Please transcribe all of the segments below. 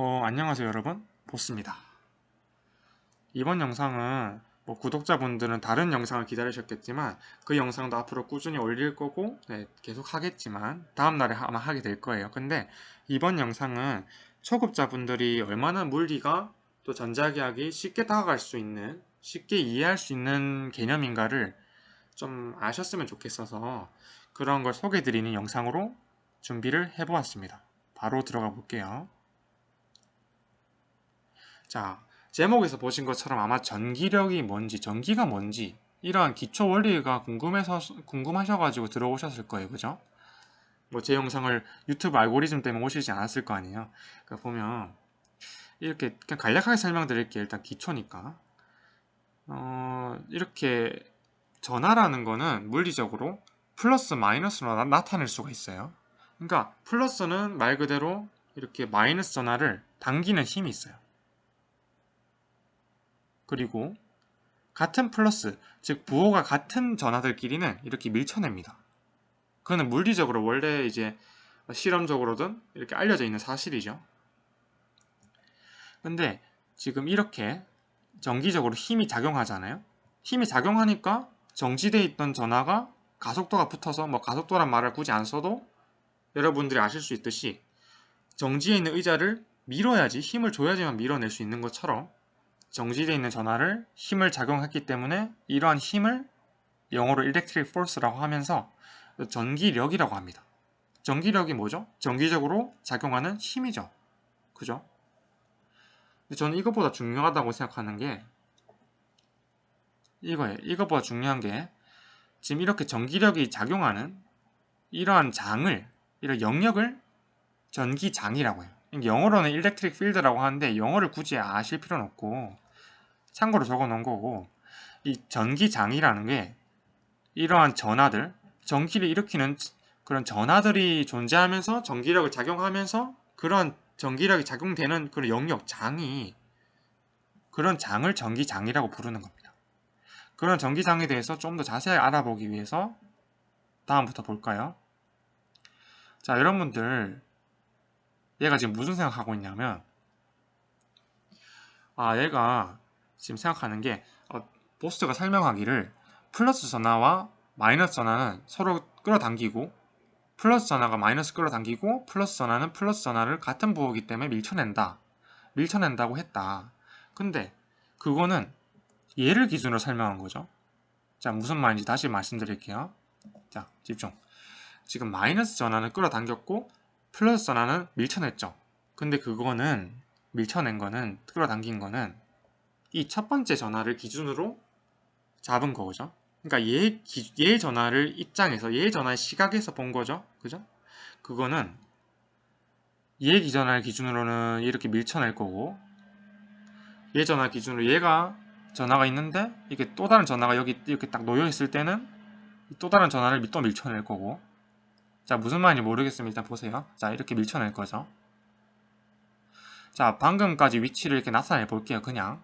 어, 안녕하세요 여러분. 보스입니다. 이번 영상은 뭐 구독자분들은 다른 영상을 기다리셨겠지만 그 영상도 앞으로 꾸준히 올릴 거고 네, 계속 하겠지만 다음날에 아마 하게 될 거예요. 근데 이번 영상은 초급자분들이 얼마나 물리가 또 전자기학이 쉽게 다가갈 수 있는 쉽게 이해할 수 있는 개념인가를 좀 아셨으면 좋겠어서 그런 걸 소개해 드리는 영상으로 준비를 해 보았습니다. 바로 들어가 볼게요 자, 제목에서 보신 것처럼 아마 전기력이 뭔지, 전기가 뭔지 이러한 기초 원리가 궁금해서 궁금하셔가지고 들어오셨을 거예요, 그죠? 뭐 제 영상을 유튜브 알고리즘 때문에 오시지 않았을 거 아니에요. 그러니까 보면 이렇게 그냥 간략하게 설명드릴게요. 일단 기초니까. 어, 이렇게 전하라는 거는 물리적으로 플러스 마이너스로 나, 나타낼 수가 있어요. 그러니까 플러스는 말 그대로 이렇게 마이너스 전하를 당기는 힘이 있어요. 그리고 같은 플러스, 즉 부호가 같은 전하들끼리는 이렇게 밀쳐냅니다. 그거는 물리적으로 원래 이제 실험적으로든 이렇게 알려져 있는 사실이죠. 근데 지금 이렇게 정기적으로 힘이 작용하잖아요. 힘이 작용하니까 정지되어 있던 전하가 가속도가 붙어서 뭐 가속도란 말을 굳이 안 써도 여러분들이 아실 수 있듯이 정지에 있는 의자를 밀어야지 힘을 줘야지만 밀어낼 수 있는 것처럼 정지되어 있는 전하를 힘을 작용했기 때문에 이러한 힘을 영어로 electric force라고 하면서 전기력이라고 합니다. 전기력이 뭐죠? 전기적으로 작용하는 힘이죠. 그죠? 근데 저는 이것보다 중요하다고 생각하는 게 이거예요. 이것보다 중요한 게 지금 이렇게 전기력이 작용하는 이러한 장을, 이런 영역을 전기장이라고 해요. 영어로는 electric field라고 하는데 영어를 굳이 아실 필요는 없고 참고로 적어 놓은 거고 이 전기장이라는 게 이러한 전하들 전기를 일으키는 그런 전하들이 존재하면서 전기력을 작용하면서 그런 전기력이 작용되는 그런 영역 장이 그런 장을 전기장이라고 부르는 겁니다. 그런 전기장에 대해서 좀 더 자세히 알아보기 위해서 다음부터 볼까요? 자 여러분들 얘가 지금 무슨 생각하고 있냐면 아 얘가 지금 생각하는 게 어, 보스가 설명하기를 플러스 전화와 마이너스 전화는 서로 끌어당기고 플러스 전화가 마이너스 끌어당기고 플러스 전화는 플러스 전화를 같은 부호기 때문에 밀쳐낸다. 밀쳐낸다고 했다. 근데 그거는 얘를 기준으로 설명한 거죠. 자 무슨 말인지 다시 말씀드릴게요. 자 집중. 지금 마이너스 전화는 끌어당겼고 플러스 전화는 밀쳐냈죠. 근데 그거는 밀쳐낸 거는 끌어당긴 거는 이 첫 번째 전화를 기준으로 잡은 거죠. 그러니까 얘, 기, 얘 전화를 입장에서 얘 전화의 시각에서 본 거죠. 그죠? 그거는 얘 기전화를 기준으로는 이렇게 밀쳐낼 거고 얘 전화 기준으로 얘가 전화가 있는데 이게 또 다른 전화가 여기 이렇게 딱 놓여 있을 때는 또 다른 전화를 또 밀쳐낼 거고 자 무슨 말인지 모르겠으면 일단 보세요. 자 이렇게 밀쳐낼 거죠. 자 방금까지 위치를 이렇게 나타내 볼게요. 그냥.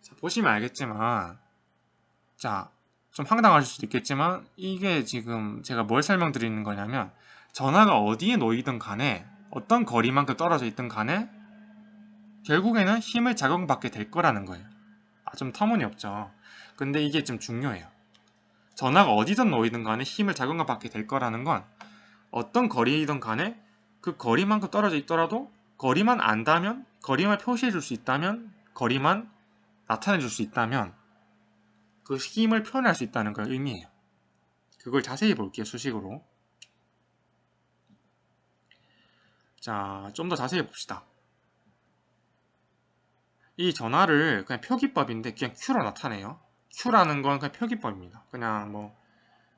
자 보시면 알겠지만 자 좀 황당하실 수도 있겠지만 이게 지금 제가 뭘 설명드리는 거냐면 전화가 어디에 놓이든 간에 어떤 거리만큼 떨어져 있든 간에 결국에는 힘을 작용받게 될 거라는 거예요. 아 좀 터무니없죠. 근데 이게 좀 중요해요 전화가 어디든 놓이든 간에 힘을 작용받게 될 거라는 건 어떤 거리이든 간에 그 거리만큼 떨어져 있더라도 거리만 안다면 거리만 표시해 줄 수 있다면 거리만 나타내 줄 수 있다면 그 힘을 표현할 수 있다는 걸 의미해요. 그걸 자세히 볼게요. 수식으로. 자, 좀 더 자세히 봅시다. 이 전화를 그냥 표기법인데 그냥 Q로 나타내요. Q라는 건 그냥 표기법입니다. 그냥 뭐,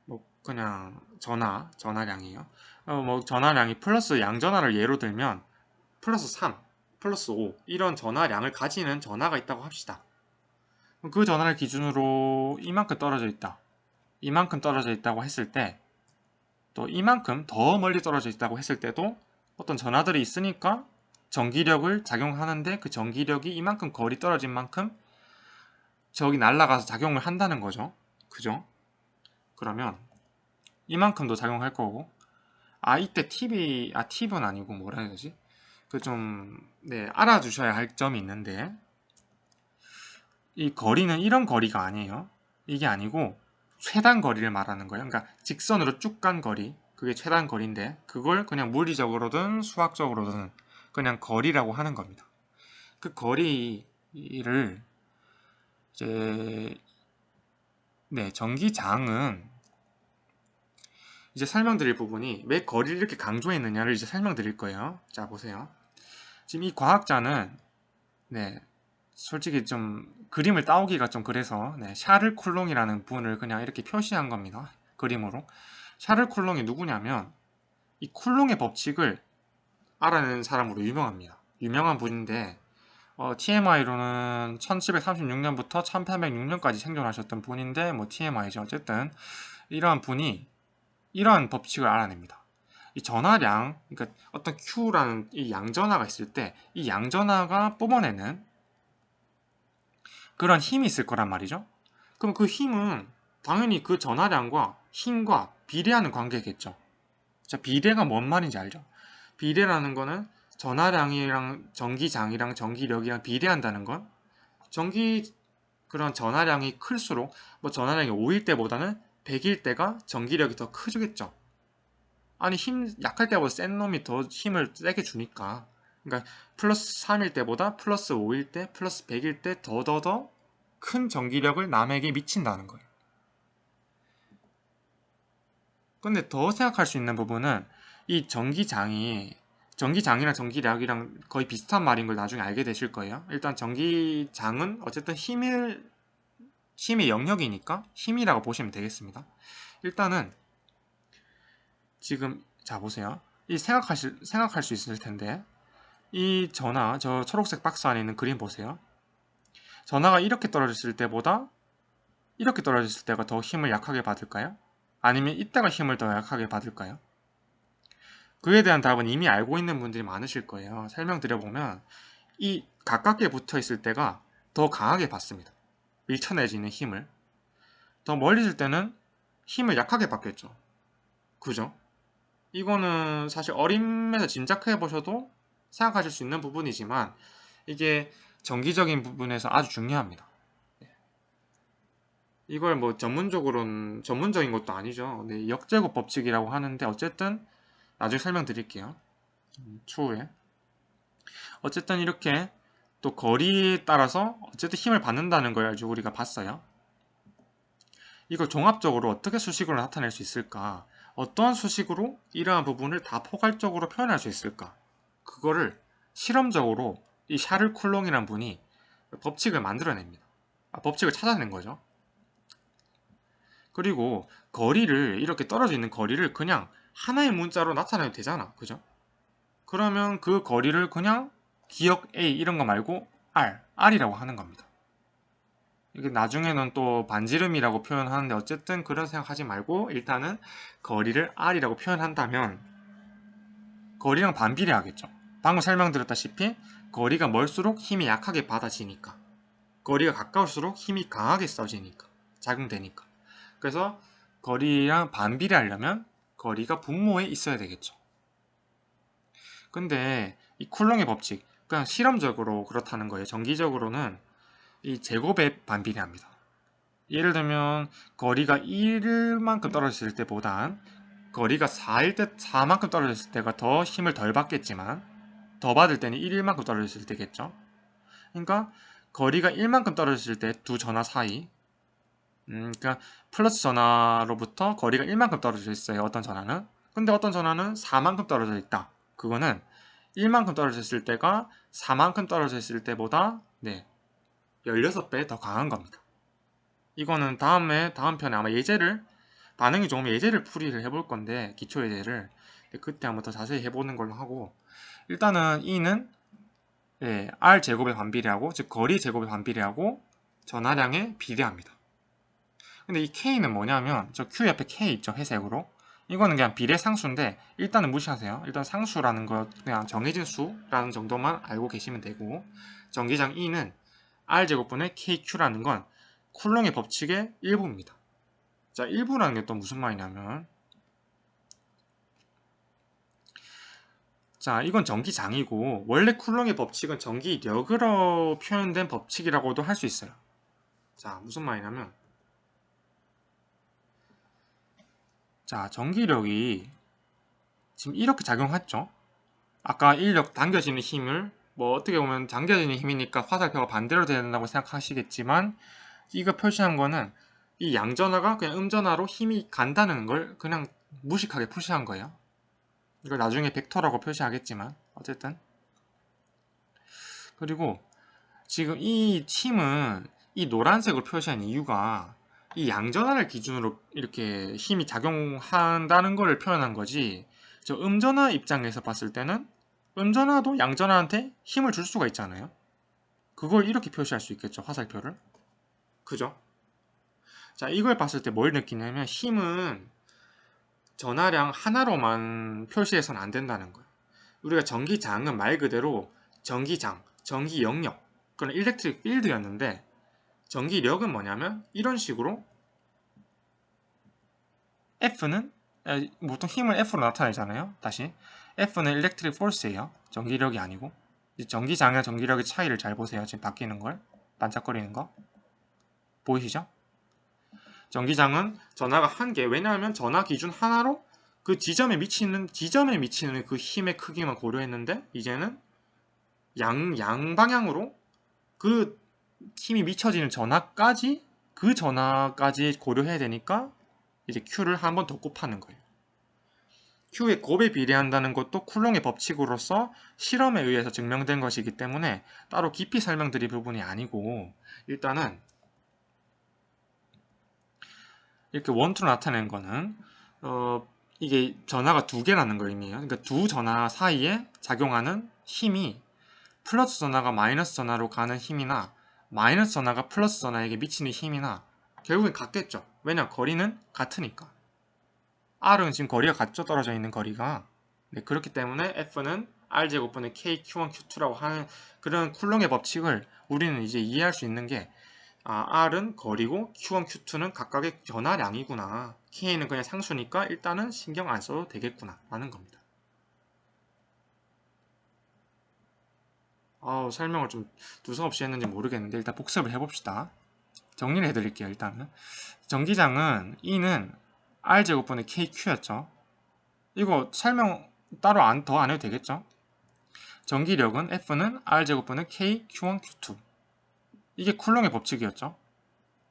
뭐 그냥 전화, 전화량이에요. 어, 뭐 전화량이 플러스 양전화를 예로 들면 플러스 3, 플러스 5 이런 전화량을 가지는 전화가 있다고 합시다. 그 전화를 기준으로 이만큼 떨어져 있다. 이만큼 떨어져 있다고 했을 때 또 이만큼 더 멀리 떨어져 있다고 했을 때도 어떤 전화들이 있으니까 전기력을 작용하는데 그 전기력이 이만큼 거리 떨어진 만큼 저기 날아가서 작용을 한다는 거죠. 그죠? 그러면 이만큼도 작용할 거고 아 이때 팁이 아 팁은 아니고 뭐라 해야 되지? 그 좀 네, 알아주셔야 할 점이 있는데 이 거리는 이런 거리가 아니에요. 이게 아니고 최단 거리를 말하는 거예요. 그러니까 직선으로 쭉 간 거리 그게 최단 거리인데 그걸 그냥 물리적으로든 수학적으로든 그냥 거리라고 하는 겁니다. 그 거리를 이제 네 전기장은 이제 설명드릴 부분이 왜 거리를 이렇게 강조했느냐를 이제 설명드릴 거예요. 자 보세요. 지금 이 과학자는 네 솔직히 좀 그림을 따오기가 좀 그래서 네, 샤를 쿨롱이라는 분을 그냥 이렇게 표시한 겁니다. 그림으로. 샤를 쿨롱이 누구냐면 이 쿨롱의 법칙을 알아내는 사람으로 유명합니다. 유명한 분인데 어, TMI로는 1736년부터 1806년까지 생존하셨던 분인데 뭐 TMI죠. 어쨌든 이러한 분이 이러한 법칙을 알아냅니다. 이 전하량, 그러니까 어떤 Q라는 이 양전하가 있을 때 이 양전하가 뿜어내는 그런 힘이 있을 거란 말이죠. 그럼 그 힘은 당연히 그 전하량과 힘과 비례하는 관계겠죠. 자, 비례가 뭔 말인지 알죠? 비례라는 거는 전하량이랑 전기장이랑 전기력이랑 비례한다는 건 전기 그런 전하량이 클수록 뭐 전하량이 5일 때보다는 100일 때가 전기력이 더 크겠죠. 아니 힘 약할 때보다 센 놈이 더 힘을 세게 주니까 그러니까 플러스 3일 때보다 플러스 5일 때 플러스 100일 때 더 더 더 큰 전기력을 남에게 미친다는 거예요. 근데 더 생각할 수 있는 부분은 이 전기장이 전기장이랑 전기력이랑 거의 비슷한 말인 걸 나중에 알게 되실 거예요. 일단 전기장은 어쨌든 힘을 힘의 영역이니까 힘이라고 보시면 되겠습니다. 일단은 지금 자 보세요. 이 생각하실 생각할 수 있을 텐데 이 전화 저 초록색 박스 안에 있는 그림 보세요. 전화가 이렇게 떨어졌을 때보다 이렇게 떨어졌을 때가 더 힘을 약하게 받을까요? 아니면 이때가 힘을 더 약하게 받을까요? 그에 대한 답은 이미 알고 있는 분들이 많으실 거예요. 설명드려보면 이 가깝게 붙어 있을 때가 더 강하게 받습니다. 밀쳐내지는 힘을. 더 멀리 있을 때는 힘을 약하게 받겠죠. 그죠? 이거는 사실 어림에서 짐작해 보셔도 생각하실 수 있는 부분이지만 이게 정기적인 부분에서 아주 중요합니다. 이걸 뭐 전문적으로는 전문적인 것도 아니죠. 네, 역제곱 법칙이라고 하는데 어쨌든 나중에 설명드릴게요. 음, 추후에. 어쨌든 이렇게 또 거리에 따라서 어쨌든 힘을 받는다는 걸 아주 우리가 봤어요. 이걸 종합적으로 어떻게 수식으로 나타낼 수 있을까? 어떠한 수식으로 이러한 부분을 다 포괄적으로 표현할 수 있을까? 그거를 실험적으로 이 샤를 쿨롱이라는 분이 법칙을 만들어냅니다. 아, 법칙을 찾아낸 거죠. 그리고 거리를 이렇게 떨어져 있는 거리를 그냥 하나의 문자로 나타내도 되잖아. 그죠? 그러면 그 거리를 그냥 기억 A 이런 거 말고 R, R이라고 하는 겁니다. 이게 나중에는 또 반지름이라고 표현하는데 어쨌든 그런 생각하지 말고 일단은 거리를 R이라고 표현한다면 거리랑 반비례하겠죠. 방금 설명드렸다시피 거리가 멀수록 힘이 약하게 받아지니까 거리가 가까울수록 힘이 강하게 써지니까 작용되니까 그래서 거리랑 반비례하려면 거리가 분모에 있어야 되겠죠. 근데 이 쿨롱의 법칙 그냥 실험적으로 그렇다는 거예요. 정기적으로는 이 제곱에 반비례합니다. 예를 들면 거리가 1만큼 떨어졌을 때보단 거리가 4일 때 4만큼 떨어졌을 때가 더 힘을 덜 받겠지만 더 받을 때는 1일만큼 떨어졌을 때겠죠. 그러니까 거리가 1만큼 떨어졌을 때 두 전화 사이 음, 그러니까 플러스 전화로부터 거리가 1만큼 떨어져 있어요. 어떤 전화는. 근데 어떤 전화는 4만큼 떨어져 있다. 그거는 1만큼 떨어졌을 때가 4만큼 떨어져 있을 때보다 네, 16배 더 강한 겁니다. 이거는 다음에 다음 편에 아마 예제를 반응이 좋으면 예제를 풀이를 해볼 건데 기초 예제를 그때 한번 더 자세히 해보는 걸로 하고 일단은 E는 예, R 제곱에 반비례하고 즉 거리 제곱에 반비례하고 전하량에 비례합니다. 근데 이 K는 뭐냐면 저 Q 옆에 K 있죠 회색으로 이거는 그냥 비례 상수인데 일단은 무시하세요. 일단 상수라는 거 그냥 정해진 수라는 정도만 알고 계시면 되고 전기장 E는 R 제곱분의 KQ라는 건 쿨롱의 법칙의 일부입니다. 자 일부라는 게 또 무슨 말이냐면 자, 이건 전기장이고 원래 쿨롱의 법칙은 전기력으로 표현된 법칙이라고도 할 수 있어요. 자, 무슨 말이냐면 자, 전기력이 지금 이렇게 작용했죠. 아까 인력 당겨지는 힘을 뭐 어떻게 보면 당겨지는 힘이니까 화살표가 반대로 된다고 생각하시겠지만 이거 표시한 거는 이 양전화가 그냥 음전화로 힘이 간다는 걸 그냥 무식하게 표시한 거예요. 이걸 나중에 벡터라고 표시하겠지만 어쨌든 그리고 지금 이 힘은 이 노란색으로 표시한 이유가 이 양전화를 기준으로 이렇게 힘이 작용한다는 걸 표현한 거지. 저 음전화 입장에서 봤을 때는 음전화도 양전화한테 힘을 줄 수가 있잖아요? 그걸 이렇게 표시할 수 있겠죠 화살표를? 그죠? 자 이걸 봤을 때 뭘 느끼냐면 힘은 전화량 하나로만 표시해서는 안 된다는 거예요. 우리가 전기장은 말 그대로 전기장, 전기 영역 그런 일렉트릭 필드였는데 전기력은 뭐냐면 이런 식으로 F는 보통 힘을 F로 나타내잖아요. 다시 F는 electric force예요. 전기력이 아니고 전기장과 전기력의 차이를 잘 보세요. 지금 바뀌는 걸 반짝거리는 거 보이시죠? 전기장은 전하가 한 개. 왜냐하면 전하 기준 하나로 그 지점에 미치는 지점에 미치는 그 힘의 크기만 고려했는데 이제는 양 양방향으로 그 힘이 미쳐지는 전하까지 그 전하까지 고려해야 되니까 이제 Q를 한 번 더 곱하는 거예요. Q의 곱에 비례한다는 것도 쿨롱의 법칙으로서 실험에 의해서 증명된 것이기 때문에 따로 깊이 설명드릴 부분이 아니고 일단은 이렇게 원투로 나타낸 거는 어, 이게 전하가 두 개라는 걸 의미해요. 그러니까 두 전하 사이에 작용하는 힘이 플러스 전하가 마이너스 전하로 가는 힘이나 마이너스 전하가 플러스 전하에게 미치는 힘이나 결국엔 같겠죠. 왜냐 거리는 같으니까. R은 지금 거리가 같죠. 떨어져 있는 거리가. 네, 그렇기 때문에 F는 R제곱분의 K, Q1, Q2라고 하는 그런 쿨롱의 법칙을 우리는 이제 이해할 수 있는 게 아, R은 거리고 Q1, Q2는 각각의 변화량이구나. K는 그냥 상수니까 일단은 신경 안 써도 되겠구나 라는 겁니다. 어, 설명을 좀 두서없이 했는지 모르겠는데 일단 복습을 해봅시다. 정리를 해드릴게요. 일단은 전기장은 E는 R제곱분의 KQ였죠. 이거 설명 따로 안, 더 안 해도 되겠죠? 전기력은 F는 R제곱분의 K, Q1, Q2 이게 쿨롱의 법칙이었죠.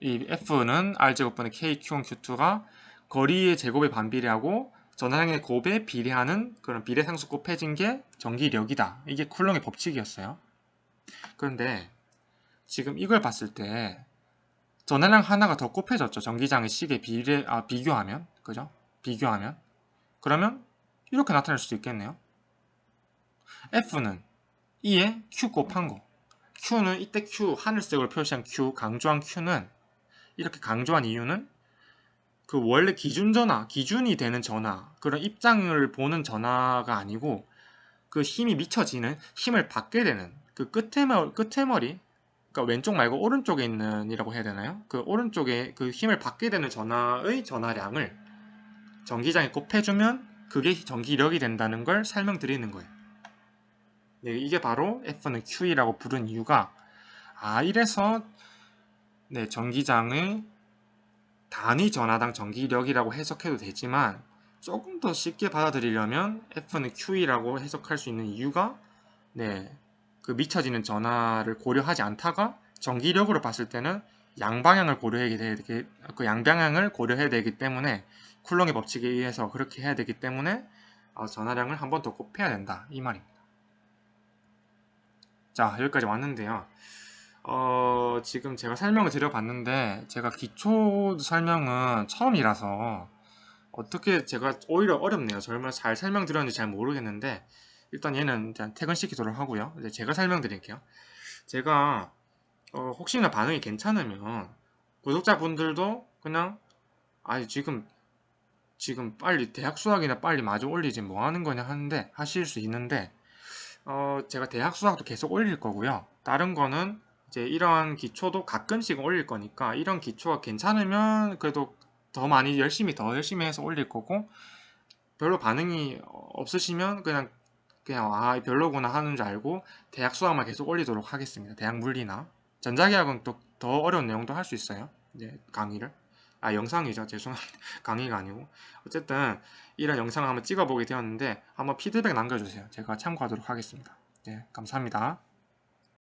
이 F는 R제곱분의 K, Q1, Q2가 거리의 제곱에 반비례하고 전하량의 곱에 비례하는 그런 비례상수 곱해진 게 전기력이다. 이게 쿨롱의 법칙이었어요. 그런데 지금 이걸 봤을 때 전화량 하나가 더 곱해졌죠. 전기장의 식에 비례, 아, 비교하면. 그죠? 비교하면. 그러면 이렇게 나타낼 수도 있겠네요. F는 E에 Q 곱한 거. Q는 이때 Q, 하늘색으로 표시한 Q, 강조한 Q는 이렇게 강조한 이유는 그 원래 기준 전화, 기준이 되는 전화, 그런 입장을 보는 전화가 아니고 그 힘이 미쳐지는 힘을 받게 되는 그 끝에, 머리, 끝에 머리, 그러니까 왼쪽 말고 오른쪽에 있는 이라고 해야 되나요? 그 오른쪽에 그 힘을 받게 되는 전화의 전화량을 전기장에 곱해주면 그게 전기력이 된다는 걸 설명드리는 거예요. 네, 이게 바로 F는 Q이라고 부른 이유가 아 이래서 네, 전기장의 단위 전하당 전기력이라고 해석해도 되지만 조금 더 쉽게 받아들이려면 F는 Q이라고 해석할 수 있는 이유가 네, 그 미쳐지는 전하를 고려하지 않다가 전기력으로 봤을 때는 양방향을 고려해야 되기 그 양방향을 고려해야 되기 때문에 쿨롱의 법칙에 의해서 그렇게 해야 되기 때문에 어, 전하량을 한 번 더 곱해야 된다 이 말입니다. 자 여기까지 왔는데요. 어, 지금 제가 설명을 드려봤는데 제가 기초 설명은 처음이라서 어떻게 제가 오히려 어렵네요. 정말 잘 설명드렸는지 잘 모르겠는데 일단 얘는 퇴근시키도록 하고요. 이제 제가 설명드릴게요. 제가 어, 혹시나 반응이 괜찮으면 구독자분들도 그냥 아 지금 지금 빨리 대학 수학이나 빨리 마저 올리지 뭐 하는 거냐 하는데 하실 수 있는데 어, 제가 대학 수학도 계속 올릴 거고요. 다른 거는 이제 이런 기초도 가끔씩 올릴 거니까 이런 기초가 괜찮으면 그래도 더 많이 열심히 더 열심히 해서 올릴 거고 별로 반응이 없으시면 그냥 그냥 아 별로구나 하는 줄 알고 대학 수학만 계속 올리도록 하겠습니다. 대학 물리나 전자계약은 또 더 어려운 내용도 할 수 있어요. 네, 강의를 아 영상이죠. 죄송합니다. 강의가 아니고 어쨌든 이런 영상을 한번 찍어보게 되었는데 한번 피드백 남겨주세요. 제가 참고하도록 하겠습니다. 네, 감사합니다.